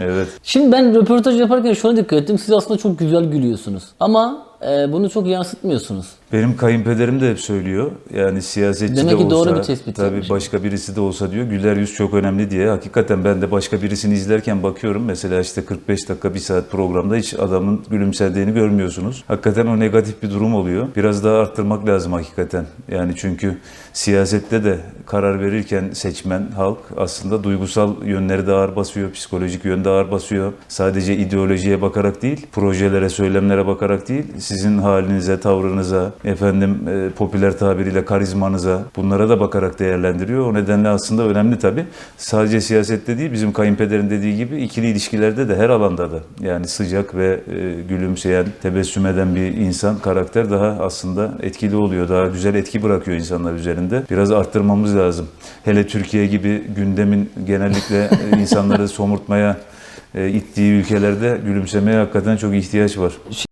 Evet. Şimdi ben röportaj yaparken şuna dikkat ettim. Siz aslında çok güzel gülüyorsunuz. Ama e, bunu çok yansıtmıyorsunuz. Benim kayınpederim de hep söylüyor. Yani siyasetçi Demek de ki olsa, doğru bir tespit tabii yapmış. başka birisi de olsa diyor. Güler yüz çok önemli diye. Hakikaten ben de başka birisini izlerken bakıyorum. Mesela işte 45 dakika, bir saat programda hiç adamın gülümsediğini görmüyorsunuz. Hakikaten o negatif bir durum oluyor. Biraz daha arttırmak lazım hakikaten. Yani çünkü siyasette de karar verirken seçmen, halk aslında duygusal yönleri de ağır basıyor, psikolojik yönde ağır basıyor. Sadece ideolojiye bakarak değil, projelere, söylemlere bakarak değil, sizin halinize, tavrınıza, efendim e, popüler tabiriyle karizmanıza bunlara da bakarak değerlendiriyor. O nedenle aslında önemli tabii. Sadece siyasette değil, bizim kayınpederin dediği gibi ikili ilişkilerde de her alanda da yani sıcak ve e, gülümseyen, tebessüm eden bir insan, karakter daha aslında etkili oluyor. Daha güzel etki bırakıyor insanlar üzerinde. Biraz arttırmamız lazım. Hele Türkiye gibi gündemin genellikle e, insanları somurtmaya e, ittiği ülkelerde gülümsemeye hakikaten çok ihtiyaç var.